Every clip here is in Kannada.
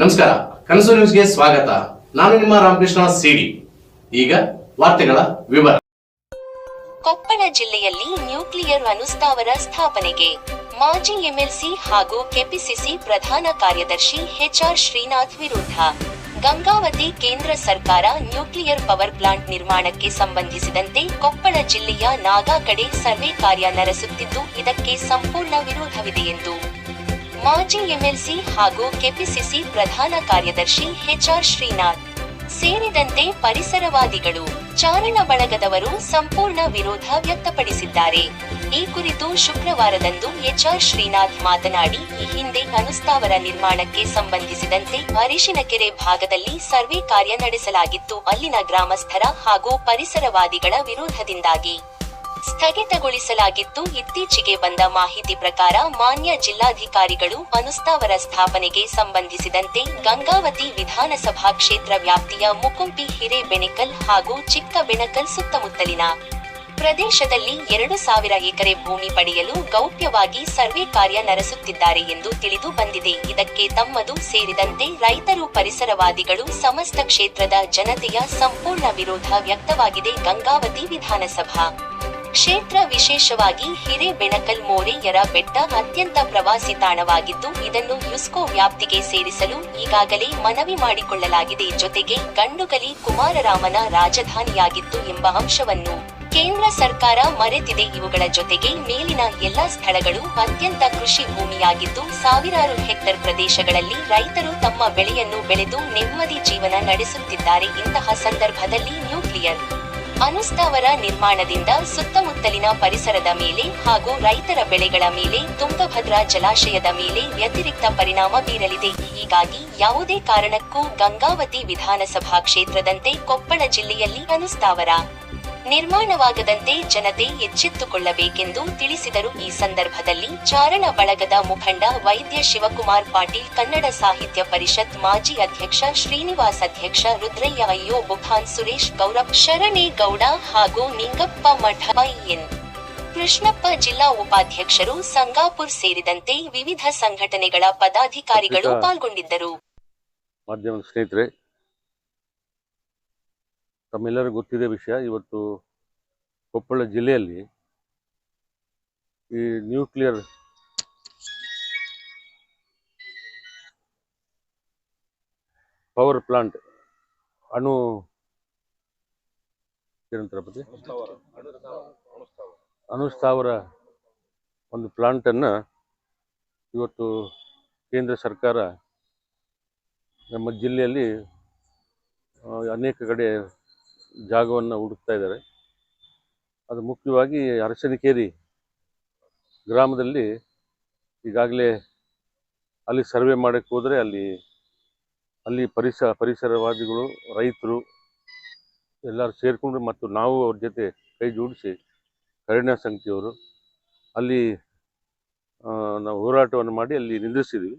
ನಮಸ್ಕಾರ, ಕನಸು ನ್ಯೂಸ್ಗೆ ಸ್ವಾಗತ. ನಾನು ನಿಮ್ಮ ರಾಮಕೃಷ್ಣ ಸಿಡಿ. ಈಗ ವಾರ್ತೆಗಳ ವಿವರ. ಕೊಪ್ಪಳ ಜಿಲ್ಲೆಯಲ್ಲಿ ನ್ಯೂಕ್ಲಿಯರ್ ಅನುಸ್ಥಾವರ ಸ್ಥಾಪನೆಗೆ ಮಾಜಿ ಎಂಎಲ್ಸಿ ಹಾಗೂ ಕೆಪಿಸಿಸಿ ಪ್ರಧಾನ ಕಾರ್ಯದರ್ಶಿ ಹೆಚ್ಆರ್ ಶ್ರೀನಾಥ್ ವಿರುದ್ಧ ಗಂಗಾವತಿ ಕೇಂದ್ರ ಸರ್ಕಾರ ನ್ಯೂಕ್ಲಿಯರ್ ಪವರ್ ಪ್ಲಾಂಟ್ ನಿರ್ಮಾಣಕ್ಕೆ ಸಂಬಂಧಿಸಿದಂತೆ ಕೊಪ್ಪಳ ಜಿಲ್ಲೆಯ ನಾಗಾ ಕಡೆ ಸರ್ವೆ ಕಾರ್ಯ ನಡೆಸುತ್ತಿದ್ದು, ಇದಕ್ಕೆ ಸಂಪೂರ್ಣ ವಿರೋಧವಿದೆ ಎಂದು ಮಾಜಿ ಎಂಎಲ್ಸಿ ಹಾಗೂ ಕೆಪಿಸಿಸಿ ಪ್ರಧಾನ ಕಾರ್ಯದರ್ಶಿ ಎಚ್ಆರ್ ಶ್ರೀನಾಥ್ ಸೇರಿದಂತೆ ಪರಿಸರವಾದಿಗಳು ಚಾರಣ ಬಳಗದವರು ಸಂಪೂರ್ಣ ವಿರೋಧ ವ್ಯಕ್ತಪಡಿಸಿದ್ದಾರೆ. ಈ ಕುರಿತು ಶುಕ್ರವಾರದಂದು ಎಚ್ಆರ್ ಶ್ರೀನಾಥ್ ಮಾತನಾಡಿ, ಈ ಹಿಂದೆ ಅನುಸ್ಥಾವರ ನಿರ್ಮಾಣಕ್ಕೆ ಸಂಬಂಧಿಸಿದಂತೆ ಅರಿಶಿನಕೆರೆ ಭಾಗದಲ್ಲಿ ಸರ್ವೆ ಕಾರ್ಯ ನಡೆಸಲಾಗಿತ್ತು. ಅಲ್ಲಿನ ಗ್ರಾಮಸ್ಥರ ಹಾಗೂ ಪರಿಸರವಾದಿಗಳ ವಿರೋಧದಿಂದಾಗಿ ಸ್ಥಗಿತಗೊಳಿಸಲಾಗಿತ್ತು ಇತ್ತೀಚೆಗೆ ಬಂದ ಮಾಹಿತಿ ಪ್ರಕಾರ ಮಾನ್ಯ ಜಿಲ್ಲಾಧಿಕಾರಿಗಳು ಅನುಸ್ತಾವರ ಸ್ಥಾಪನೆಗೆ ಸಂಬಂಧಿಸಿದಂತೆ ಗಂಗಾವತಿ ವಿಧಾನಸಭಾ ಕ್ಷೇತ್ರ ವ್ಯಾಪ್ತಿಯ ಮುಕುಂಪಿ ಹಿರೇಬೆಣಕಲ್ ಹಾಗೂ ಚಿಕ್ಕಬೆಣಕಲ್ ಸುತ್ತಮುತ್ತಲಿನ ಪ್ರದೇಶದಲ್ಲಿ ಎರಡು ಸಾವಿರ ಎಕರೆ ಭೂಮಿ ಪಡೆಯಲು ಗೌಪ್ಯವಾಗಿ ಸರ್ವೆ ಕಾರ್ಯ ನಡೆಸುತ್ತಿದ್ದಾರೆ ಎಂದು ತಿಳಿದು ಬಂದಿದೆ. ಇದಕ್ಕೆ ತಮ್ಮದು ಸೇರಿದಂತೆ ರೈತರು, ಪರಿಸರವಾದಿಗಳು, ಸಮಸ್ತ ಕ್ಷೇತ್ರದ ಜನತೆಯ ಸಂಪೂರ್ಣ ವಿರೋಧ ವ್ಯಕ್ತವಾಗಿದೆ ಗಂಗಾವತಿ ವಿಧಾನಸಭಾ. ಕ್ಷೇತ್ರ ವಿಶೇಷವಾಗಿ ಹಿರೇಬೆಣಕಲ್ ಮೋರೆಯರ ಬೆಟ್ಟ ಅತ್ಯಂತ ಪ್ರವಾಸಿ ತಾಣವಾಗಿದ್ದು, ಇದನ್ನು ಯುಸ್ಕೋ ವ್ಯಾಪ್ತಿಗೆ ಸೇರಿಸಲು ಈಗಾಗಲೇ ಮನವಿ ಮಾಡಿಕೊಳ್ಳಲಾಗಿದೆ. ಜೊತೆಗೆ ಗಂಡುಗಲಿ ಕುಮಾರರಾಮನ ರಾಜಧಾನಿಯಾಗಿತ್ತು ಎಂಬ ಅಂಶವನ್ನು ಕೇಂದ್ರ ಸರ್ಕಾರ ಮರೆತಿದೆ. ಇವುಗಳ ಜೊತೆಗೆ ಮೇಲಿನ ಎಲ್ಲಾ ಸ್ಥಳಗಳು ಅತ್ಯಂತ ಕೃಷಿ ಭೂಮಿಯಾಗಿದ್ದು, ಸಾವಿರಾರು ಹೆಕ್ಟರ್ ಪ್ರದೇಶಗಳಲ್ಲಿ ರೈತರು ತಮ್ಮ ಬೆಳೆಯನ್ನು ಬೆಳೆದು ನೆಮ್ಮದಿ ಜೀವನ ನಡೆಸುತ್ತಿದ್ದಾರೆ. ಇಂತಹ ಸಂದರ್ಭದಲ್ಲಿ ನ್ಯೂಕ್ಲಿಯರ್ ಅನುಸ್ಥಾವರ ನಿರ್ಮಾಣದಿಂದ ಸುತ್ತಮುತ್ತಲಿನ ಪರಿಸರದ ಮೇಲೆ ಹಾಗೂ ರೈತರ ಬೆಳೆಗಳ ಮೇಲೆ ತುಂಗಭದ್ರಾ ಜಲಾಶಯದ ಮೇಲೆ ವ್ಯತಿರಿಕ್ತ ಪರಿಣಾಮ ಬೀರಲಿದೆ. ಹೀಗಾಗಿ ಯಾವುದೇ ಕಾರಣಕ್ಕೂ ಗಂಗಾವತಿ ವಿಧಾನಸಭಾ ಕ್ಷೇತ್ರದಂತೆ ಕೊಪ್ಪಳ ಜಿಲ್ಲೆಯಲ್ಲಿ ಅನುಸ್ಥಾವರ ನಿರ್ಮಾಣವಾಗದಂತೆ ಜನತೆ ಎಚ್ಚೆತ್ತುಕೊಳ್ಳಬೇಕೆಂದು ತಿಳಿಸಿದರು. ಈ ಸಂದರ್ಭದಲ್ಲಿ ಚಾರಣ ಬಳಗದ ಮುಖಂಡ ವೈದ್ಯ ಶಿವಕುಮಾರ್ ಪಾಟೀಲ್ ಕನ್ನಡ ಸಾಹಿತ್ಯ ಪರಿಷತ್ ಮಾಜಿ ಅಧ್ಯಕ್ಷ ಶ್ರೀನಿವಾಸ್ ಅಧ್ಯಕ್ಷ ರುದ್ರಯ್ಯ ಅಯ್ಯೋ ಬುಖಾನ್ ಸುರೇಶ್ ಗೌರವ್ ಶರಣೇಗೌಡ ಹಾಗೂ ನಿಂಗಪ್ಪ ಮಠ ಎನ್ ಕೃಷ್ಣಪ್ಪ ಜಿಲ್ಲಾ ಉಪಾಧ್ಯಕ್ಷರು ಸಂಗಾಪುರ್ ಸೇರಿದಂತೆ ವಿವಿಧ ಸಂಘಟನೆಗಳ ಪದಾಧಿಕಾರಿಗಳು ಪಾಲ್ಗೊಂಡಿದ್ದರು. ತಮ್ಮೆಲ್ಲರಿಗೂ ಗೊತ್ತಿದೆ ವಿಷಯ. ಇವತ್ತು ಕೊಪ್ಪಳ ಜಿಲ್ಲೆಯಲ್ಲಿ ಈ ನ್ಯೂಕ್ಲಿಯರ್ ಪವರ್ ಪ್ಲಾಂಟ್ ಅಣು ಏನಂತಾರಪತಿ ಅಣುಸ್ಥಾವರ ಒಂದು ಪ್ಲಾಂಟನ್ನು ಇವತ್ತು ಕೇಂದ್ರ ಸರ್ಕಾರ ನಮ್ಮ ಜಿಲ್ಲೆಯಲ್ಲಿ ಅನೇಕ ಕಡೆ ಜಾಗವನ್ನು ಹುಡುಕ್ತಾ ಇದ್ದಾರೆ. ಅದು ಮುಖ್ಯವಾಗಿ ಅರಸನಕೇರಿ ಗ್ರಾಮದಲ್ಲಿ ಈಗಾಗಲೇ ಅಲ್ಲಿ ಸರ್ವೆ ಮಾಡೋಕ್ಕೆ ಹೋದರೆ ಅಲ್ಲಿ ಅಲ್ಲಿ ಪರಿಸರ ಪರಿಸರವಾದಿಗಳು, ರೈತರು ಎಲ್ಲರೂ ಸೇರಿಕೊಂಡು ಮತ್ತು ನಾವು ಅವ್ರ ಜೊತೆ ಕೈ ಜೋಡಿಸಿ ಕರುಣ್ಯ ಸಂಖ್ಯೆಯವರು ಅಲ್ಲಿ ನಾವು ಹೋರಾಟವನ್ನು ಮಾಡಿ ಅಲ್ಲಿ ನಿಲ್ಲಿಸಿದ್ವಿ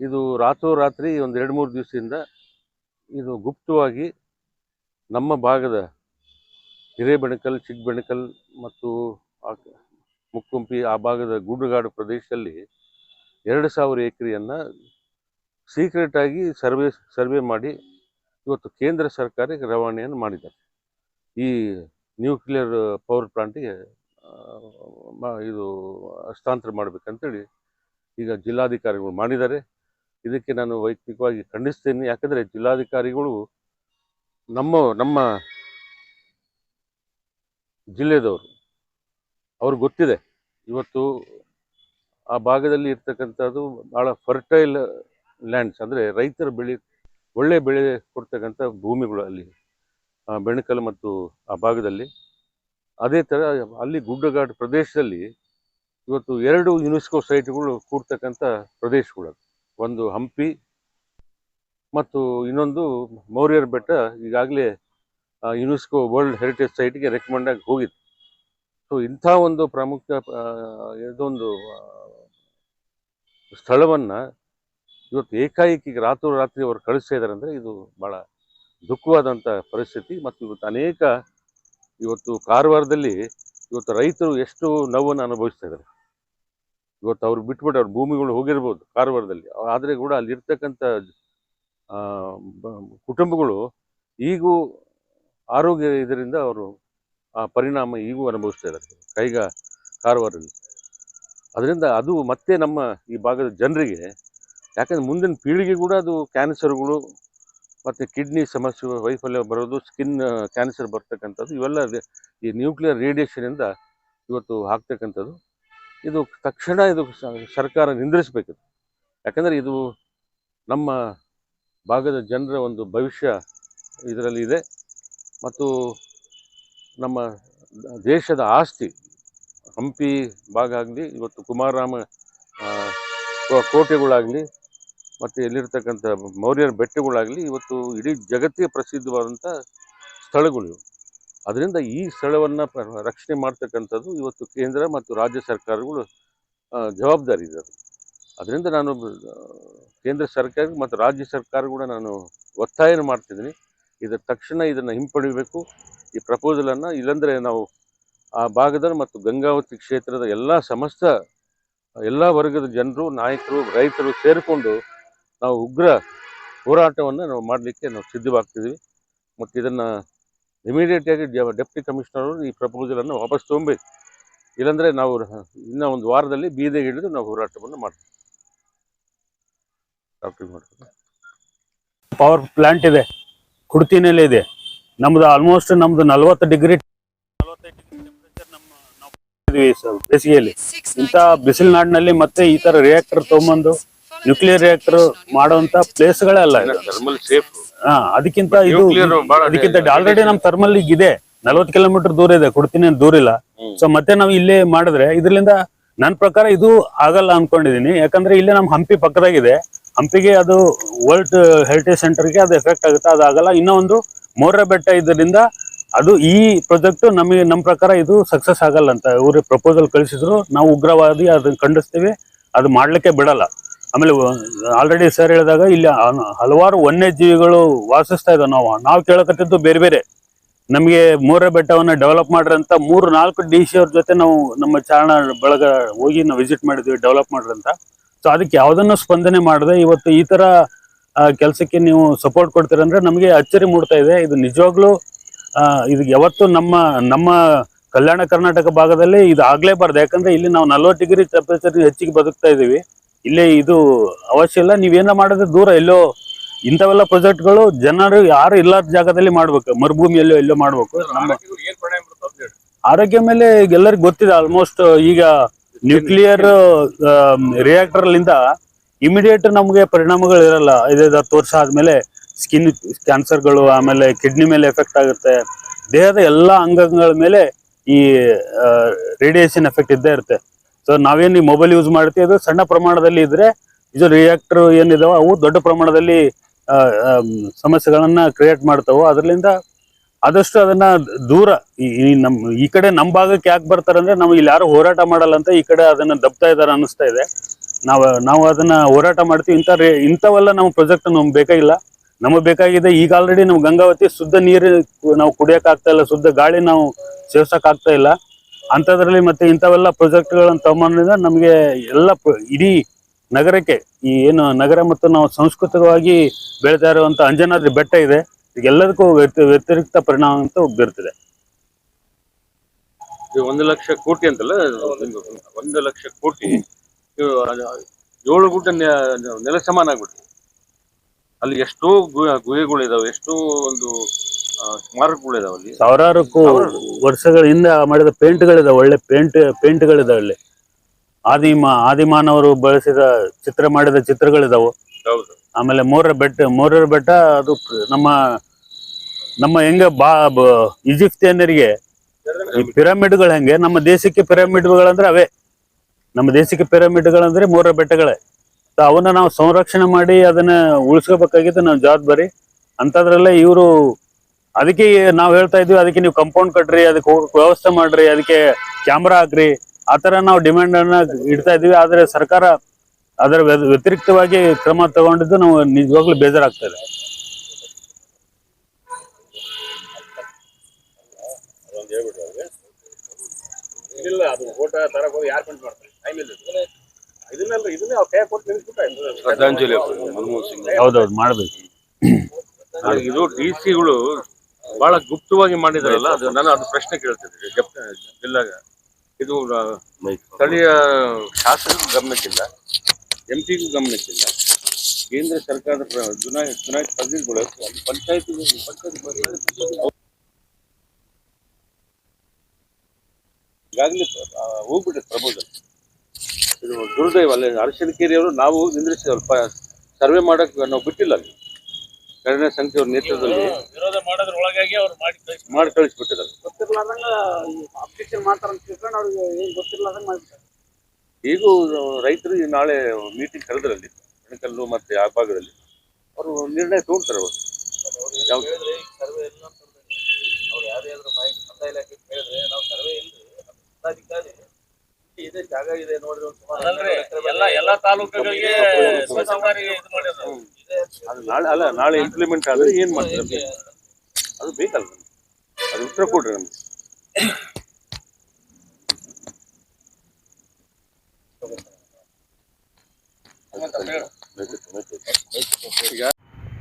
ಇದು ರಾತ್ರೋರಾತ್ರಿ ಒಂದು ಎರಡು ಮೂರು ದಿವಸದಿಂದ ಇದು ಗುಪ್ತವಾಗಿ ನಮ್ಮ ಭಾಗದ ಹಿರೇಬೆಣಕಲ್ ಚಿಕ್ಕಬೆಣಕಲ್ ಮತ್ತು ಆ ಮುಕ್ಕುಂಪಿ ಆ ಭಾಗದ ಗುಡ್ಡಗಾಡು ಪ್ರದೇಶದಲ್ಲಿ ಎರಡು ಸಾವಿರ ಎಕರೆಯನ್ನು ಸೀಕ್ರೆಟಾಗಿ ಸರ್ವೆ ಸರ್ವೆ ಮಾಡಿ ಇವತ್ತು ಕೇಂದ್ರ ಸರ್ಕಾರಕ್ಕೆ ರವಾನೆಯನ್ನು ಮಾಡಿದ್ದಾರೆ. ಈ ನ್ಯೂಕ್ಲಿಯರ್ ಪವರ್ ಪ್ಲಾಂಟಿಗೆ ಇದು ಹಸ್ತಾಂತರ ಮಾಡಬೇಕಂತೇಳಿ ಈಗ ಜಿಲ್ಲಾಧಿಕಾರಿಗಳು ಮಾಡಿದ್ದಾರೆ. ಇದಕ್ಕೆ ನಾನು ವೈಯಕ್ತಿಕವಾಗಿ ಖಂಡಿಸ್ತೇನೆ. ಯಾಕಂದರೆ ಜಿಲ್ಲಾಧಿಕಾರಿಗಳು ನಮ್ಮ ನಮ್ಮ ಜಿಲ್ಲೆದವರು, ಅವ್ರಿಗೆ ಗೊತ್ತಿದೆ. ಇವತ್ತು ಆ ಭಾಗದಲ್ಲಿ ಇರ್ತಕ್ಕಂಥದ್ದು ಭಾಳ ಫರ್ಟೈಲ್ ಲ್ಯಾಂಡ್ಸ್ ಅಂದರೆ ರೈತರ ಬೆಳೆ, ಒಳ್ಳೆ ಬೆಳೆ ಕೊಡ್ತಕ್ಕಂಥ ಭೂಮಿಗಳು ಅಲ್ಲಿ ಬೆಣಕಲ್ ಮತ್ತು ಆ ಭಾಗದಲ್ಲಿ. ಅದೇ ಥರ ಅಲ್ಲಿ ಗುಡ್ಡಗಾಡು ಪ್ರದೇಶದಲ್ಲಿ ಇವತ್ತು ಎರಡು ಯುನೆಸ್ಕೋ ಸೈಟ್ಗಳು ಕೂಡ್ತಕ್ಕಂಥ ಪ್ರದೇಶಗಳು. ಒಂದು ಹಂಪಿ ಮತ್ತು ಇನ್ನೊಂದು ಮೌರ್ಯರ ಬೆಟ್ಟ ಈಗಾಗಲೇ ಯುನೆಸ್ಕೋ ವರ್ಲ್ಡ್ ಹೆರಿಟೇಜ್ ಸೈಟ್ಗೆ ರೆಕಮೆಂಡ್ ಆಗಿ ಹೋಗಿತ್ತು ಸೊ ಇಂಥ ಒಂದು ಪ್ರಮುಖ ಇದೊಂದು ಸ್ಥಳವನ್ನು ಇವತ್ತು ಏಕಾಏಕಿ ರಾತ್ರೋರಾತ್ರಿ ಅವರು ಕಳಿಸ್ತಾ ಇದ್ದಾರೆ ಅಂದರೆ ಇದು ಭಾಳ ದುಃಖವಾದಂಥ ಪರಿಸ್ಥಿತಿ. ಮತ್ತು ಇವತ್ತು ಅನೇಕ ಇವತ್ತು ಕಾರವಾರದಲ್ಲಿ ಇವತ್ತು ರೈತರು ಎಷ್ಟು ನೋವನ್ನು ಅನುಭವಿಸ್ತಾ ಇದ್ದಾರೆ. ಇವತ್ತು ಅವ್ರು ಬಿಟ್ಬಿಟ್ಟು ಅವ್ರ ಭೂಮಿಗಳು ಹೋಗಿರ್ಬೋದು ಕಾರವಾರದಲ್ಲಿ. ಆದರೆ ಕೂಡ ಅಲ್ಲಿ ಇರ್ತಕ್ಕಂಥ ಆ, ಬ- ಕುಟುಂಬಗಳು ಈಗೂ ಆರೋಗ್ಯ ಇದರಿಂದ ಅವರು ಆ ಪರಿಣಾಮ ಈಗೂ ಅನುಭವಿಸ್ತಾ ಇದ್ದಾರೆ. ಕೈಗ, ಕಾರವಾರದಲ್ಲಿ. ಅದರಿಂದ ಅದು ಮತ್ತೆ ನಮ್ಮ ಈ ಭಾಗದ ಜನರಿಗೆ, ಯಾಕಂದ್ರೆ ಮುಂದಿನ ಪೀಳಿಗೆ ಕೂಡ ಅದು ಕ್ಯಾನ್ಸರ್ಗಳು ಮತ್ತು ಕಿಡ್ನಿ ಸಮಸ್ಯೆ, ವೈಫಲ್ಯ ಬರೋದು, ಸ್ಕಿನ್ ಕ್ಯಾನ್ಸರ್ ಬರ್ತಕ್ಕಂಥದ್ದು, ಇವೆಲ್ಲ ಈ ನ್ಯೂಕ್ಲಿಯರ್ ರೇಡಿಯೇಷನಿಂದ ಇವತ್ತು ಆಗ್ತಕ್ಕಂಥದ್ದು. ಇದು ತಕ್ಷಣ ಇದು ಸರ್ಕಾರ ನಿಂದ್ರಿಸಬೇಕು ಯಾಕಂದರೆ ಇದು ನಮ್ಮ ಭಾಗದ ಜನರ ಒಂದು ಭವಿಷ್ಯ ಇದರಲ್ಲಿ ಇದೆ. ಮತ್ತು ನಮ್ಮ ದೇಶದ ಆಸ್ತಿ ಹಂಪಿ ಭಾಗ ಆಗಲಿ, ಇವತ್ತು ಕುಮಾರರಾಮ ಕೋಟೆಗಳಾಗಲಿ, ಮತ್ತು ಎಲ್ಲಿರ್ತಕ್ಕಂಥ ಮೌರ್ಯರ ಬೆಟ್ಟಗಳಾಗಲಿ, ಇವತ್ತು ಇಡೀ ಜಗತ್ತಿಗೆ ಪ್ರಸಿದ್ಧವಾದಂಥ ಸ್ಥಳಗಳು. ಅದರಿಂದ ಈ ಸ್ಥಳವನ್ನು ರಕ್ಷಣೆ ಮಾಡ್ತಕ್ಕಂಥದ್ದು ಇವತ್ತು ಕೇಂದ್ರ ಮತ್ತು ರಾಜ್ಯ ಸರ್ಕಾರಗಳು ಜವಾಬ್ದಾರಿ ಇದೆ ಅದರಿಂದ ನಾನು ಕೇಂದ್ರ ಸರ್ಕಾರ ಮತ್ತು ರಾಜ್ಯ ಸರ್ಕಾರ ಕೂಡ ನಾನು ಒತ್ತಾಯನ ಮಾಡ್ತಿದ್ದೀನಿ. ಇದರ ತಕ್ಷಣ ಇದನ್ನು ಹಿಂಪಡಿಬೇಕು ಈ ಪ್ರಪೋಸಲನ್ನು ಇಲ್ಲಾಂದರೆ ನಾವು ಆ ಭಾಗದ ಮತ್ತು ಗಂಗಾವತಿ ಕ್ಷೇತ್ರದ ಎಲ್ಲ ಸಮಸ್ತ, ಎಲ್ಲ ವರ್ಗದ ಜನರು, ನಾಯಕರು, ರೈತರು ಸೇರಿಕೊಂಡು ನಾವು ಉಗ್ರ ಹೋರಾಟವನ್ನು ನಾವು ಮಾಡಲಿಕ್ಕೆ ನಾವು ಸಿದ್ಧವಾಗ್ತಿದ್ದೀವಿ. ಮತ್ತು ಇದನ್ನು ಇಮಿಡಿಯೇಟಾಗಿ ಡೆಪ್ಟಿ ಕಮಿಷನರ್ ಅವರು ಈ ಪ್ರಪೋಸಲನ್ನು ವಾಪಸ್ ತೊಗೊಬೇಕು. ಇಲ್ಲಾಂದರೆ ನಾವು, ಇನ್ನೂ ಒಂದು ವಾರದಲ್ಲಿ ಬೀದಿಗೆ ಹಿಡಿದು ನಾವು ಹೋರಾಟವನ್ನು ಮಾಡ್ತೀವಿ. ಪವರ್ ಪ್ಲಾಂಟ್ ಇದೆ. ಕುಡ್ತಿನಲ್ಲಿ ಇದೆ. ನಮ್ದು ಆಲ್ಮೋಸ್ಟ್ ನಮ್ದು ನಲ್ವತ್ತು ಡಿಗ್ರಿ ಬೇಸಿಗೆಯಲ್ಲಿ. ಇಂಥ ಬಿಸಿಲುನಾಡಿನಲ್ಲಿ ಮತ್ತೆ ಈ ತರ ರಿಯಾಕ್ಟರ್ ತಗೊಂಬಂದು ನ್ಯೂಕ್ಲಿಯರ್ ರಿಯಾಕ್ಟರ್ ಮಾಡುವಂತ ಪ್ಲೇಸ್ ಅಲ್ಲ ಸೇಫ್ ಹಾ ಅದಕ್ಕಿಂತ ಇದು ಅದಕ್ಕಿಂತ ಆಲ್ರೆಡಿ ನಮ್ ಥರ್ಮಲ್ ಈಗ ಇದೆ. ನಲ್ವತ್ತು ಕಿಲೋಮೀಟರ್ ದೂರ ಇದೆ ಕೊಡ್ತೀನಿ ದೂರ ಇಲ್ಲ. ಸೊ ಮತ್ತೆ ನಾವು ಇಲ್ಲೇ ಮಾಡಿದ್ರೆ ಇದರಿಂದ ನನ್ನ ಪ್ರಕಾರ ಇದು ಆಗಲ್ಲ ಅನ್ಕೊಂಡಿದೀನಿ. ಯಾಕಂದ್ರೆ ಇಲ್ಲೇ ನಮ್ ಹಂಪಿ ಪಕ್ಕದಾಗಿದೆ. ಹಂಪಿಗೆ ಅದು ವರ್ಲ್ಡ್ ಹೆರಿಟೇಜ್ ಸೆಂಟರ್ಗೆ ಅದು ಎಫೆಕ್ಟ್ ಆಗುತ್ತೆ. ಅದು ಆಗಲ್ಲ. ಇನ್ನೂ ಒಂದು ಮೋರ್ರೆ ಬೆಟ್ಟ ಇದರಿಂದ ಅದು ಈ ಪ್ರಾಜೆಕ್ಟ್ ನಮಗೆ ನಮ್ಮ ಪ್ರಕಾರ ಇದು ಸಕ್ಸಸ್ ಆಗಲ್ಲ ಅಂತ ಇವರು ಪ್ರಪೋಸಲ್ ಕಳಿಸಿದ್ರು. ನಾವು ಉಗ್ರವಾದಿ, ಅದನ್ನ ಖಂಡಿಸ್ತೀವಿ. ಅದು ಮಾಡ್ಲಿಕ್ಕೆ ಬಿಡಲ್ಲ. ಆಮೇಲೆ ಆಲ್ರೆಡಿ ಸರ್ ಹೇಳಿದಾಗ ಇಲ್ಲಿ ಹಲವಾರು ವನ್ಯಜೀವಿಗಳು ವಾಸಿಸ್ತಾ ಇದ್ದಾವೆ ನಾವು ನಾವು ಕೇಳಕತ್ತಿದ್ದು ಬೇರೆ ಬೇರೆ. ನಮಗೆ ಮೂರೇ ಬೆಟ್ಟವನ್ನು ಡೆವಲಪ್ ಮಾಡ್ರಿ ಮೂರು ನಾಲ್ಕು ಡಿ ಸಿ ಅವ್ರ ಜೊತೆ ನಾವು ನಮ್ಮ ಚಾರಣ ಬಳಗ ಹೋಗಿ ನಾವು ವಿಸಿಟ್ ಮಾಡಿದ್ವಿ ಡೆವಲಪ್ ಮಾಡ್ರಿ ಸೊ ಅದಕ್ಕೆ ಯಾವುದನ್ನು ಸ್ಪಂದನೆ ಮಾಡದೆ ಇವತ್ತು ಈ ತರ ಕೆಲಸಕ್ಕೆ ನೀವು ಸಪೋರ್ಟ್ ಕೊಡ್ತೀರಂದ್ರೆ ನಮಗೆ ಅಚ್ಚರಿ ಮೂಡ್ತಾ ಇದೆ. ಇದು ನಿಜವಾಗ್ಲೂ ಆ, ಇದು ಯಾವತ್ತು ನಮ್ಮ ನಮ್ಮ ಕಲ್ಯಾಣ ಕರ್ನಾಟಕ ಭಾಗದಲ್ಲಿ ಇದು ಆಗ್ಲೇಬಾರ್ದು. ಯಾಕಂದ್ರೆ ಇಲ್ಲಿ ನಾವು ನಲ್ವತ್ತು ಡಿಗ್ರಿ ಟೆಂಪರೇಚರ್ ಹೆಚ್ಚಿಗೆ ಬದುಕ್ತಾ ಇದೀವಿ ಇಲ್ಲಿ ಇದು ಅವಶ್ಯ ಇಲ್ಲ. ನೀವೇನ ಮಾಡಿದ್ರೆ ದೂರ. ಎಲ್ಲೋ ಇಂಥವೆಲ್ಲ ಪ್ರಾಜೆಕ್ಟ್ಗಳು ಜನರು ಯಾರು ಇಲ್ಲದ ಜಾಗದಲ್ಲಿ ಮಾಡ್ಬೇಕು. ಮರುಭೂಮಿಯಲ್ಲೋ ಎಲ್ಲೋ ಮಾಡ್ಬೇಕು. ಆರೋಗ್ಯ ಮೇಲೆ ಎಲ್ಲರಿಗೂ ಗೊತ್ತಿದೆ. ಆಲ್ಮೋಸ್ಟ್ ಈಗ ನ್ಯೂಕ್ಲಿಯರ್ ರಿಯಾಕ್ಟರ್ ಲಿಂದ ಇಮಿಡಿಯೇಟ್ ನಮಗೆ ಪರಿಣಾಮಗಳು ಇರಲ್ಲ. ಐದೈದು ಹತ್ತು ವರ್ಷ ಆದ್ಮೇಲೆ ಸ್ಕಿನ್ ಕ್ಯಾನ್ಸರ್ಗಳು ಆಮೇಲೆ ಕಿಡ್ನಿ ಮೇಲೆ ಎಫೆಕ್ಟ್ ಆಗುತ್ತೆ. ದೇಹದ ಎಲ್ಲಾ ಅಂಗಗಳ ಮೇಲೆ ಈ ರೇಡಿಯೇಷನ್ ಎಫೆಕ್ಟ್ ಇದ್ದೇ ಇರುತ್ತೆ. ಸೊ ನಾವೇನು ಈ ಮೊಬೈಲ್ ಯೂಸ್ ಮಾಡ್ತೀವಿ, ಅದು ಸಣ್ಣ ಪ್ರಮಾಣದಲ್ಲಿ ಇದ್ರೆ ಇದು ರಿಯಾಕ್ಟರ್ ಏನಿದಾವ, ಅವು ದೊಡ್ಡ ಪ್ರಮಾಣದಲ್ಲಿ ಸಮಸ್ಯೆಗಳನ್ನ ಕ್ರಿಯೇಟ್ ಮಾಡ್ತಾವೋ ಅದರಿಂದ ಆದಷ್ಟು ಅದನ್ನ ದೂರ, ಈ ನಮ್, ಈ ಕಡೆ ನಮ್ ಭಾಗಕ್ಕೆ ಯಾಕೆ ಬರ್ತಾರಂದ್ರೆ ನಾವು ಇಲ್ಲಿ ಯಾರು ಹೋರಾಟ ಮಾಡಲ್ಲ ಅಂತ ಈ ಕಡೆ ಅದನ್ನ ದಬ್ತಾ ಇದಾರೆ ಅನಿಸ್ತಾ ಇದೆ. ನಾವು ನಾವು ಅದನ್ನ ಹೋರಾಟ ಮಾಡ್ತೀವಿ. ಇಂಥ ರೇ, ಇಂಥವೆಲ್ಲ ನಮ್ಮ ಪ್ರಾಜೆಕ್ಟ್ ನಮ್ಗೆ ಬೇಕಾಗಿಲ್ಲ. ನಮಗೆ ಬೇಕಾಗಿದೆ ಈಗ ಆಲ್ರೆಡಿ ನಮ್ಗೆ ಗಂಗಾವತಿ ಶುದ್ಧ ನೀರು ನಾವು ಕುಡಿಯಕ್ ಆಗ್ತಾ ಇಲ್ಲ, ಶುದ್ಧ ಗಾಳಿ ನಾವು ಸೇವಿಸಕ್ ಆಗ್ತಾ ಇಲ್ಲ. ಅಂಥದ್ರಲ್ಲಿ ಮತ್ತೆ ಇಂಥವೆಲ್ಲ ಪ್ರಾಜೆಕ್ಟ್ಗಳನ್ನ ತಗೊಂಡ್ರಿಂದ ನಮಗೆ ಎಲ್ಲ ಇಡೀ ನಗರಕ್ಕೆ ಈ ಏನು ನಗರ ಮತ್ತು ನಾವು ಸಂಸ್ಕೃತಿಕವಾಗಿ ಬೆಳೀತಾ ಇರುವಂಥ ಅಂಜನಾದ್ರಿ ಬೆಟ್ಟ ಇದೆ. ಎಲ್ಲದಕ್ಕೂ ವ್ಯತಿ- ವ್ಯತಿರಿಕ್ತ ಪರಿಣಾಮ ಅಂತ ಬೀರ್ತಿದೆ ಇದು ಒಂದು ಲಕ್ಷ ಕೋಟಿ ಅಂತಲ್ಲ? ಒಂದು- ಒಂದು ಲಕ್ಷ ಕೋಟಿ. ಇದು ಅದು ಏಳು ಗುಡ್ಡ ನೆ- ನೆಲ ಸಮಾನ ಆಗ್ಬಿಟ್ಟು ಅಲ್ಲಿ ಎಷ್ಟೋ ಗು- ಗುಹೆಗಳಿದಾವೆ ಎಷ್ಟೋ ಒಂದು ಆ, ಸ್ಮಾರಕಗಳಿದಾವೆ ಅಲ್ಲಿ. ಸಾವಿರಾರು. ಕೋ- ವರ್ಷಗಳ ಹಿಂದೆ ಮಾಡಿದ ಪೇಂಟ್ಗಳಿದಾವೆ ಒಳ್ಳೆ ಪೇಂಟ್ ಪೇಂಟ್ಗಳಿದಾವೆ ಅಲ್ಲಿ. ಆದಿಮ ಆದಿಮಾನವರು ಬಳಸಿದ ಚಿತ್ರ ಮಾಡಿದ ಚಿತ್ರಗಳಿದಾವೆ. ಹೌದು. ಆಮೇಲೆ ಮೋರ ಬೆಟ್ಟ, ಮೋರರ ಬೆಟ್ಟ ಅದು ನಮ್ಮ ನಮ್ಮ ಹೆಂಗ ಬಾ ಈಜಿಪ್ತಿಯನ್ನರಿಗೆ ಪಿರಮಿಡ್ಗಳು ಹೆಂಗೆ? ನಮ್ಮ ದೇಶಕ್ಕೆ ಪಿರಮಿಡ್ಗಳಂದ್ರೆ ಅವೇ. ನಮ್ಮ ದೇಶಕ್ಕೆ ಪಿರಮಿಡ್ಗಳಂದ್ರೆ ಮೋರ ಬೆಟ್ಟಗಳೇ. ಅವನ್ನ ನಾವು ಸಂರಕ್ಷಣೆ ಮಾಡಿ ಅದನ್ನ ಉಳಿಸ್ಕೋಬೇಕಾಗಿದ್ದು ನಾವು ಜವಾಬ್ದಾರಿ. ಅಂತದ್ರಲ್ಲೇ ಇವರು ಅದಕ್ಕೆ ನಾವು ಹೇಳ್ತಾ ಇದ್ವಿ, ಅದಕ್ಕೆ ನೀವು ಕಂಪೌಂಡ್ ಕಟ್ರಿ, ಅದಕ್ಕೆ ಹೋಗಕ್ ವ್ಯವಸ್ಥೆ ಮಾಡ್ರಿ, ಅದಕ್ಕೆ ಕ್ಯಾಮ್ರಾ ಹಾಕ್ರಿ. ಆ ತರ ನಾವು ಡಿಮ್ಯಾಂಡ್ ಅನ್ನ ಇಡ್ತಾ ಇದ್ವಿ. ಆದ್ರೆ ಸರ್ಕಾರ ಅದರ ವ್ಯ- ವ್ಯತಿರಿಕ್ತವಾಗಿ ಕ್ರಮ ತಗೊಂಡಿದ್ದು ನಾವು ನಿಜವಾಗ್ಲೂ ಬೇಜಾರಾಗ್ತದೆ ಶ್ರದ್ಧಾಂಜಲಿ ಮನಮೋಹನ್ ಸಿಂಗ್ ಹೌದೌದು ಮಾಡ್ಬೇಕು. ಇದು ಡಿ ಸಿಗಳು ಬಹಳ ಗುಪ್ತವಾಗಿ ಮಾಡಿದಾರಲ್ಲ ಅದು ನಾನು ಅದು ಪ್ರಶ್ನೆ ಕೇಳ್ತಿದ್ದೆ ಜಿಲ್ಲಾಗ. ಜಿಲ್ಲಾ ಇದು ಸ್ಥಳೀಯ ಶಾಸಕರು ಗಮನಕ್ಕಿಲ್ಲ. ಎಂ ಪಿಗೂ ಗಮನಿಸಿಲ್ಲ ಕೇಂದ್ರ ಸರ್ಕಾರದ ಪ್ರ- ಚುನಾಯಿತ ಚುನಾಯಿತ ಪ್ರತಿನಿಧಿಗಳು ಅದು ಪಂಚಾಯತ್ ಈಗಾಗಲೇ ಹೋಗ್ಬಿಟ್ಟೆ ಪ್ರಪೋಸಲ್ ಇದು ದುರ್ದೈವ ಅಲ್ಲಿ ಅರಶಿನಕೇರಿ ಅವರು ನಾವು ನಿಂದ್ರಿಸಿದವರು ಸರ್ವೆ ಮಾಡಕ್ ನಾವು ಬಿಟ್ಟಿಲ್ಲ ಅಲ್ಲಿ. ಕಡಿಮೆ ಸಂಖ್ಯೆ ಅವ್ರ ನೇತೃತ್ವದಲ್ಲಿ ವಿರೋಧ ಮಾಡೋದ್ರ ಒಳಗಾಗಿ ಅವ್ರು ಮಾಡಿ ಮಾಡಿ ಕಳಿಸ್ಬಿಟ್ಟಿದ್ದಾರೆ. ಗೊತ್ತಿರ್ಲಾರ್ದಂಗ ಅಪ್ಲಿಕೇಶನ್ ಮಾಡ್ತಾರೆ ಅಂತ ತಿಳ್ಕೊಂಡು ಅವ್ರಿಗೆ ಏನ್ ಗೊತ್ತಿರ್ಲಾರ್ದಂಗ ಮಾಡ್ಬಿಟ್ಟಾರೆ ಈಗೂ ರೈತರು ಈ ನಾಳೆ ಮೀಟಿಂಗ್ ಕರೆದ್ರಲ್ಲಿ ಬೆಣಕಲ್ಲು ಮತ್ತೆ ಆ ಭಾಗದಲ್ಲಿ. ಅವರು ನಿರ್ಣಯ ತಗೊಳ್ತಾರೆ ಅವರು. ಯಾವ ಅದು ನಾಳೆ ಅಲ್ಲ ನಾಳೆ ಇಂಪ್ಲಿಮೆಂಟ್ ಆದ್ರೆ ಏನ್ ಮಾಡ್ತಾರೆ? ಅದು ಬೇಕಲ್ಲ. ಅದು ಉತ್ತರ ಕೊಡ್ರಿ ನಮ್ಗೆ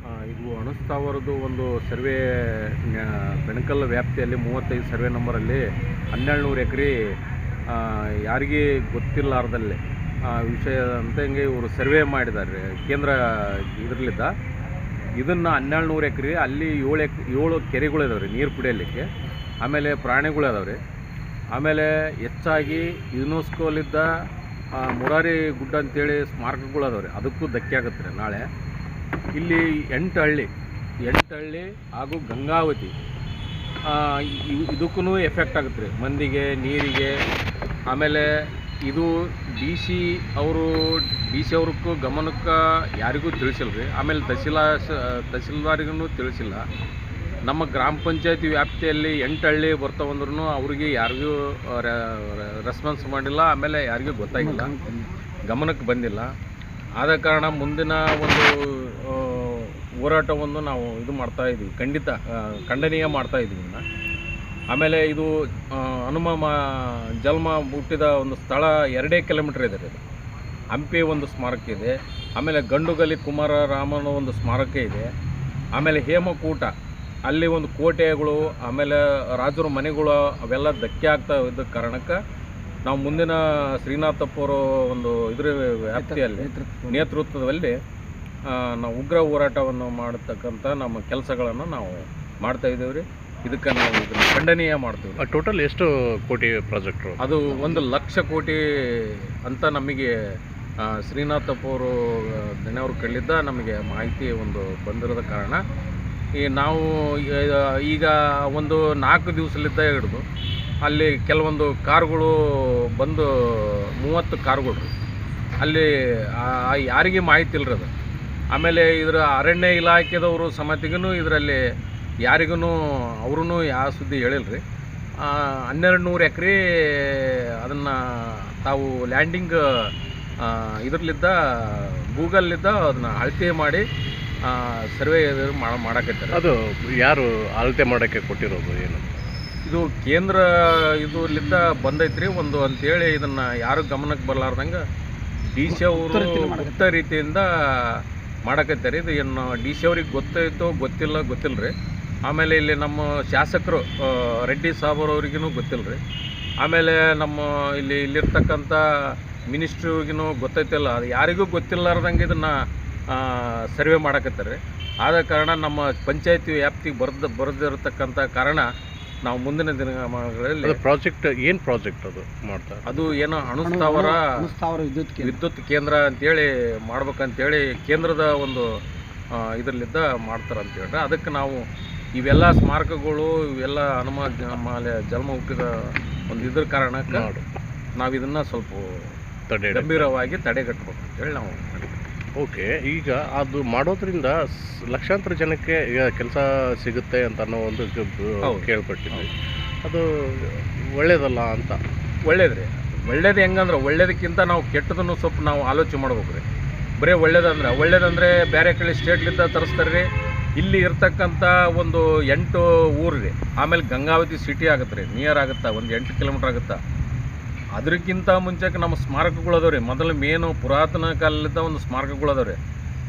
ಆ, ಇದು ಅಣಸ್ತಾವರದ್ದು ಒಂದು ಸರ್ವೆ ಬೆಣಕಲ್ ವ್ಯಾಪ್ತಿಯಲ್ಲಿ ಮೂವತ್ತೈದು ಸರ್ವೆ ನಂಬರಲ್ಲಿ ಹನ್ನೆರಡು ನೂರು ಎಕರೆ ಯಾರಿಗೆ ಗೊತ್ತಿಲ್ಲಾರ್ದಲ್ಲಿ ಆ, ವಿಷಯ ಅಂತ ಹಿಂಗೆ ಇವರು ಸರ್ವೆ ಮಾಡಿದ್ದಾರೆ, ಕೇಂದ್ರ ಇದರಲ್ಲಿದ್ದ. ಇದನ್ನು ಹನ್ನೆರಡು ನೂರು ಎಕರೆ, ಅಲ್ಲಿ ಏಳು ಎಕ್, ಏಳು ಕೆರೆಗಳು ಇದಾವೆ ರೀ ನೀರು ಕುಡಿಯಲಿಕ್ಕೆ. ಆಮೇಲೆ ಪ್ರಾಣಿಗಳು ಅದಾವೆ ರೀ ಆಮೇಲೆ ಹೆಚ್ಚಾಗಿ ಯುನೆಸ್ಕೋಲಿದ್ದ ಮುರಾರಿ ಗುಡ್ಡ ಅಂತೇಳಿ ಸ್ಮಾರಕಗಳು ಅದಾವೆ ರೀ ಅದಕ್ಕೂ ಧಕ್ಕೆ ಆಗುತ್ತೆ ರೀ ನಾಳೆ. ಇಲ್ಲಿ ಎಂಟು ಹಳ್ಳಿ ಎಂಟು ಹಳ್ಳಿ ಹಾಗೂ ಗಂಗಾವತಿ. ಇದಕ್ಕೂ ಎಫೆಕ್ಟ್ ಆಗುತ್ತೆ ರೀ. ಮಂದಿಗೆ, ನೀರಿಗೆ, ಆಮೇಲೆ ಇದು ಡಿ ಸಿ ಅವರು ಡಿ ಸಿ ಅವ್ರಿಗೂ ಗಮನಕ್ಕೆ ಯಾರಿಗೂ ತಿಳಿಸಿಲ್ಲ ರೀ. ಆಮೇಲೆ ತಹಸೀಲಾ ತಹಸೀಲ್ದಾರಿಗೂ ತಿಳಿಸಿಲ್ಲ. ನಮ್ಮ ಗ್ರಾಮ ಪಂಚಾಯತಿ ವ್ಯಾಪ್ತಿಯಲ್ಲಿ ಎಂಟು ಹಳ್ಳಿ ಬರ್ತಾವಂದ್ರೂ ಅವ್ರಿಗೆ ಯಾರಿಗೂ ರೆಸ್ಪಾನ್ಸ್ ಮಾಡಿಲ್ಲ. ಆಮೇಲೆ ಯಾರಿಗೂ ಗೊತ್ತಾಗಿಲ್ಲ. ಗಮನಕ್ಕೆ ಬಂದಿಲ್ಲ. ಆದ ಕಾರಣ ಮುಂದಿನ ಒಂದು ಹೋರಾಟವನ್ನು ನಾವು ಇದು ಮಾಡ್ತಾ ಇದ್ದೀವಿ. ಖಂಡಿತ ಖಂಡನೀಯ ಮಾಡ್ತಾ ಇದ್ದೀವಿ ಆಮೇಲೆ ಇದು ಹನುಮ ಮ ಜನ್ಮ ಹುಟ್ಟಿದ ಒಂದು ಸ್ಥಳ ಎರಡೇ ಕಿಲೋಮೀಟ್ರ್ ಇದೆ ಇದು ಹಂಪಿ ಒಂದು ಸ್ಮಾರಕ ಇದೆ. ಆಮೇಲೆ ಗಂಡುಗಲಿ ಕುಮಾರ ರಾಮನ ಒಂದು ಸ್ಮಾರಕ ಇದೆ. ಆಮೇಲೆ ಹೇಮಕೂಟ, ಅಲ್ಲಿ ಒಂದು ಕೋಟೆಗಳು, ಆಮೇಲೆ ರಾಜರ ಮನೆಗಳು ಅವೆಲ್ಲ ಧಕ್ಕೆ ಆಗ್ತಾ ಇದ್ದ ಕಾರಣಕ್ಕೆ ನಾವು ಮುಂದಿನ ಶ್ರೀನಾಥಪ್ಪರ ಒಂದು ಇದ್ರ ವ್ಯಾಪ್ತಿಯಲ್ಲಿ, ನೇತೃತ್ವದಲ್ಲಿ ನಾವು ಉಗ್ರ ಹೋರಾಟವನ್ನು ಮಾಡತಕ್ಕಂಥ ನಮ್ಮ ಕೆಲಸಗಳನ್ನು ನಾವು ಮಾಡ್ತಾ ಇದ್ದೇವೆ ರೀ. ಇದಕ್ಕೆ ನಾವು ಇದನ್ನು ಖಂಡನೀಯ ಮಾಡ್ತೀವಿ ಟೋಟಲ್ ಎಷ್ಟು ಕೋಟಿ ಪ್ರಾಜೆಕ್ಟ್ ಅದು ಒಂದು ಲಕ್ಷ ಕೋಟಿ ಅಂತ ನಮಗೆ ಆ, ಶ್ರೀನಾಥಪ್ಪ ಅವರು ಕೇಳಿದ್ದ ಕಳ್ಳಿದ್ದ ನಮಗೆ ಮಾಹಿತಿ ಒಂದು ಬಂದಿರೋದ ಕಾರಣ ಈ ನಾವು ಈಗ ಒಂದು ನಾಲ್ಕು ದಿವಸಲಿದ್ದ ಹಿಡಿದು ಅಲ್ಲಿ ಕೆಲವೊಂದು ಕಾರುಗಳು ಬಂದು ಮೂವತ್ತು ಕಾರುಗಳು ಅಲ್ಲಿ ಆ- ಆ ಯಾರಿಗೆ ಮಾಹಿತಿ ಇಲ್ರಿ ಅದು. ಆಮೇಲೆ ಇದರ ಅರಣ್ಯ ಇಲಾಖೆದವರು ಸಮಿತಿಗೂ ಇದರಲ್ಲಿ ಯಾರಿಗೂ ಅವ್ರೂ ಯಾವ ಸುದ್ದಿ ಹೇಳಿಲ್ಲ ರೀ ಹನ್ನೆರಡು ನೂರು ಎಕರೆ ಅದನ್ನು ತಾವು ಲ್ಯಾಂಡಿಂಗ್ ಇದರಲ್ಲಿದ್ದ ಗೂಗಲ್ಲಿದ್ದ ಅದನ್ನ ಅಳತೆ ಮಾಡಿ ಸರ್ವೆ ಮಾಡ ಮಾಡಕತ್ತಾರೆ. ಅದು ಯಾರು ಅಳತೆ ಮಾಡೋಕ್ಕೆ ಕೊಟ್ಟಿರೋದು ಏನು? ಇದು ಕೇಂದ್ರ ಇದರಲ್ಲಿದ್ದ ಬಂದೈತ್ರಿ. ಒಂದು ಅಂತೇಳಿ ಇದನ್ನು ಯಾರು ಗಮನಕ್ಕೆ ಬರಲಾರ್ದಂಗೆ ಡಿ ಸಿ ಅವರು ಮುಕ್ತ ರೀತಿಯಿಂದ ಮಾಡಕತ್ತಾರೆ ಇದು ಏನು ಡಿ ಸಿ ಅವ್ರಿಗೆ ಗೊತ್ತಾಯ್ತೋ ಗೊತ್ತಿಲ್ಲ ಗೊತ್ತಿಲ್ಲ ರೀ. ಆಮೇಲೆ ಇಲ್ಲಿ ನಮ್ಮ ಶಾಸಕರು ರೆಡ್ಡಿ ಸಾಬರವ್ರಿಗೂ ಗೊತ್ತಿಲ್ಲ ರೀ. ಆಮೇಲೆ ನಮ್ಮ ಇಲ್ಲಿ ಇಲ್ಲಿರ್ತಕ್ಕಂಥ ಮಿನಿಸ್ಟ್ರಿಗೂ ಗೊತ್ತೈತಿಲ್ಲ ಅದು ಯಾರಿಗೂ ಗೊತ್ತಿಲ್ಲಾರ್ದಂಗೆ ಇದನ್ನು ಸರ್ವೆ ಮಾಡಕತ್ತಾರೆ ಆದ ಕಾರಣ ನಮ್ಮ ಪಂಚಾಯತಿ ವ್ಯಾಪ್ತಿಗೆ ಬರ್ದು, ಬರೆದಿರತಕ್ಕಂಥ ಕಾರಣ ನಾವು ಮುಂದಿನ ದಿನಗಳಲ್ಲಿ ಪ್ರಾಜೆಕ್ಟ್ ಏನು ಪ್ರಾಜೆಕ್ಟ್ ಅದು ಮಾಡ್ತಾರೆ ಅದು ಏನೋ ಅನುಸ್ಥಾವರ ಅನುಸ್ಥಾವರ ವಿದ್ಯುತ್ ಕೇಂದ್ರ. ವಿದ್ಯುತ್ ಕೇಂದ್ರ ಅಂತೇಳಿ ಮಾಡ್ಬೇಕಂತೇಳಿ ಕೇಂದ್ರದ ಒಂದು ಇದರಲ್ಲಿದ್ದ ಮಾಡ್ತಾರೆ ಅಂತ ಹೇಳಿದ್ರೆ ಅದಕ್ಕೆ ನಾವು ಇವೆಲ್ಲ ಸ್ಮಾರಕಗಳು ಇವೆಲ್ಲ ಹನುಮ ಮಾಲೆ ಜನ್ಮ ಹುಟ್ಟಿದ ಒಂದು ಇದ್ರ ಕಾರಣಕ್ಕೆ ನಾವು ಇದನ್ನ ಸ್ವಲ್ಪ ತಡೆ ಗಂಭೀರವಾಗಿ ತಡೆಗಟ್ಟಬೇಕು ಅಂತೇಳಿ ನಾವು ಓಕೆ ಈಗ ಅದು ಮಾಡೋದ್ರಿಂದ ಲಕ್ಷಾಂತರ ಜನಕ್ಕೆ ಈಗ ಕೆಲಸ ಸಿಗುತ್ತೆ ಅಂತ ಅನ್ನೋ ಒಂದು. ಕೇಳ್ಪಟ್ಟಿದ್ವಿ. ಅದು ಒಳ್ಳೇದಲ್ಲ ಅಂತ? ಒಳ್ಳೇದ್ರಿ ಒಳ್ಳೇದು ಹೆಂಗಂದ್ರೆ ಒಳ್ಳೇದಕ್ಕಿಂತ ನಾವು ಕೆಟ್ಟದನ್ನು ಸ್ವಲ್ಪ ನಾವು ಆಲೋಚನೆ ಮಾಡ್ಬೇಕು ರೀ. ಬರೀ ಒಳ್ಳೇದಂದ್ರೆ ಒಳ್ಳೇದಂದ್ರೆ ಬೇರೆ ಕಡೆ ಸ್ಟೇಟ್ಲಿಂದ ತರಿಸ್ತಾರೆ ರೀ. ಇಲ್ಲಿ ಇರ್ತಕ್ಕಂಥ ಒಂದು ಎಂಟು ಊರು ರೀ ಆಮೇಲೆ ಗಂಗಾವತಿ ಸಿಟಿ ಆಗುತ್ತೆ ರೀ. ನಿಯರ್ ಆಗುತ್ತಾ? ಒಂದು ಎಂಟು ಕಿಲೋಮೀಟ್ರ್ ಆಗುತ್ತೆ? ಅದಕ್ಕಿಂತ ಮುಂಚೆಗೆ ನಮ್ಮ ಸ್ಮಾರಕಗಳು ಅದಾವೆ ರೀ. ಮೊದಲು ಮೇನು ಪುರಾತನ ಕಾಲದಿಂದ ಒಂದು ಸ್ಮಾರಕಗಳು ಅದಾವೆ ರೀ.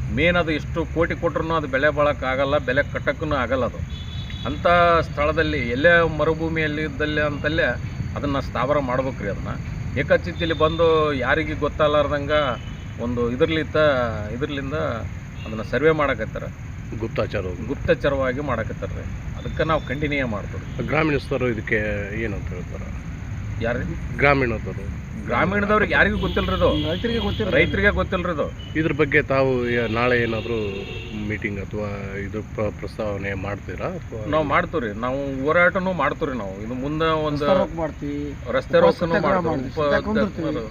ಮೇನ್ ಅದು ಎಷ್ಟು ಕೋಟಿ ಕೊಟ್ರೂ ಅದು ಬೆಲೆ ಬಾಳೋಕ್ಕಾಗಲ್ಲ ಬೆಲೆ ಕಟ್ಟಕ್ಕೂ ಆಗಲ್ಲ ಅದು. ಅಂಥ ಸ್ಥಳದಲ್ಲಿ ಎಲ್ಲೇ ಮರುಭೂಮಿಯಲ್ಲಿ ಇದ್ದಲ್ಲಿ ಅಂತಲ್ಲೇ ಅದನ್ನು ಸ್ಥಾವರ ಮಾಡ್ಬೇಕು ರೀ ಅದನ್ನು. ಇಲ್ಲಿ ಬಂದು ಯಾರಿಗೆ ಗೊತ್ತಲ್ಲಾರ್ದಂಗೆ ಒಂದು ಇದರ್ಲಿತ್ತ ಇದರ್ಲಿಂದ ಅದನ್ನು ಸರ್ವೆ ಮಾಡಕತ್ತಾರ. ಗುಪ್ತಾಚಾರ ಗುಪ್ತಚರವಾಗಿ ಮಾಡಕತ್ತಾರ ರೀ. ಅದಕ್ಕೆ ನಾವು ಕಂಟಿನ್ಯೂ ಮಾಡ್ತೀವಿ. ಗ್ರಾಮೀಣಸ್ಥರು ಇದಕ್ಕೆ ಏನಂತ ಹೇಳ್ತಾರೆ? ಯಾರು ಗ್ರಾಮೀಣದವರು. ಗ್ರಾಮೀಣದವ್ರಿಗೆ ಯಾರಿಗೂ ಗೊತ್ತಿಲ್ಲರದು ರೈತರಿಗೆ ಗೊತ್ತಿಲ್ಲ. ರೈತರಿಗೆ ಗೊತ್ತಿಲ್ಲರದು ಇದು ಇದ್ರ ಬಗ್ಗೆ ತಾವು ಯ- ನಾಳೆ ಏನಾದರೂ ಮೀಟಿಂಗ್ ಅಥವಾ ಇದು ಪ್ರ- ಪ್ರಸ್ತಾವನೆ ಮಾಡ್ತೀರಾ ಅಥವಾ? ನಾವು ಮಾಡ್ತೀವ್ರಿ. ನಾವು ಹೋರಾಟನೂ ಮಾಡ್ತೀವ್ರಿ ನಾವು. ಇದು ಮುಂದೆ ಒಂದು ರಸ್ತೆ ರೋಕ್ ಮಾಡ್ತೀವಿ. ರಸ್ತೆ ರೋಕನು ಮಾಡ್ತೀವಿ.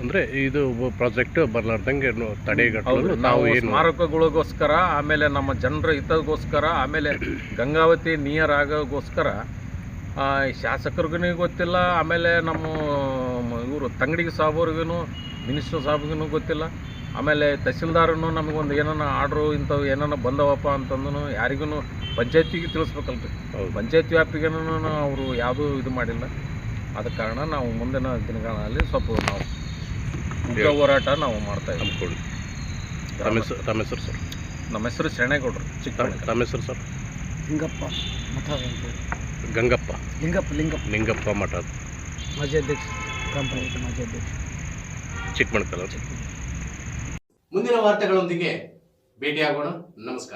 ಅಂದ್ರೆ ಇದು ಪ್ರಾಜೆಕ್ಟ್ ಬರ್ಲಾರ್ದಂಗೆ ನು- ತಡೆಗಟ್ಟಲು ನಾವು ನಾವು ಏನು ಸ್ಮಾರಕಗಳಿಗೋಸ್ಕರ ಆಮೇಲೆ ನಮ್ಮ ಜನರ ಹಿತಗೋಸ್ಕರ ಆಮೇಲೆ ಗಂಗಾವತಿ ನಿಯರ್ ಆಗೋಗೋಸ್ಕರ ಆ, ಈ ಶಾಸಕರಿಗೂ ಗೊತ್ತಿಲ್ಲ ಆಮೇಲೆ ನಮ್ಮ ಇವರು ತಂಗಡಿಗೆ ಸಾಬ್ರಿಗೂ ಮಿನಿಸ್ಟರ್ ಸಾಬ್ಗೂ ಗೊತ್ತಿಲ್ಲ. ಆಮೇಲೆ ತಹಸೀಲ್ದಾರನು ನಮಗೊಂದು ಏನನ್ನ ಆರ್ಡ್ರು ಇಂಥವು ಏನನ್ನ ಬಂದವಪ್ಪ ಅಂತಂದು ಯಾರಿಗೂ ಪಂಚಾಯತಿಗೆ ತಿಳಿಸ್ಬೇಕಲ್ರಿ. ರೀ ಪಂಚಾಯತ್ ವ್ಯಾಪ್ತಿಗೇನೂ ಅವರು ಯಾವುದೂ ಇದು ಮಾಡಿಲ್ಲ. ಆದ ಕಾರಣ ನಾವು ಮುಂದಿನ ದಿನಗಳಲ್ಲಿ ಸ್ವಲ್ಪ ನಾವು ಉಗ್ರ ಹೋರಾಟ ನಾವು ಮಾಡ್ತಾ ಇದ್ದೀವಿ. ರಾಮೇಶ್ವರ ಸರ್? ನಮ್ಮ ಹೆಸರು ಶರಣೇಗೌಡರು ಚಿಕ್ಕ ತಮ್ಮ ಸರ್? ಹಿಂಗಪ್ಪ ಗಂಗಪ್ಪ. ಲಿಂಗಪ್ಪ ಲಿಂಗಪ್ಪ. ಲಿಂಗಪ್ಪ ಮಠ ಮಾಜಿ ಅಧ್ಯಕ್ಷ ಗ್ರಾಮ ಪಂಚಾಯತ್ ಮಾಜಿ ಅಧ್ಯಕ್ಷ. ಚಿಕ್ಕಮಣಕಲ್ ಮುಂದಿನ ವಾರ್ತೆಗಳೊಂದಿಗೆ ಭೇಟಿಯಾಗೋಣ. ನಮಸ್ಕಾರ.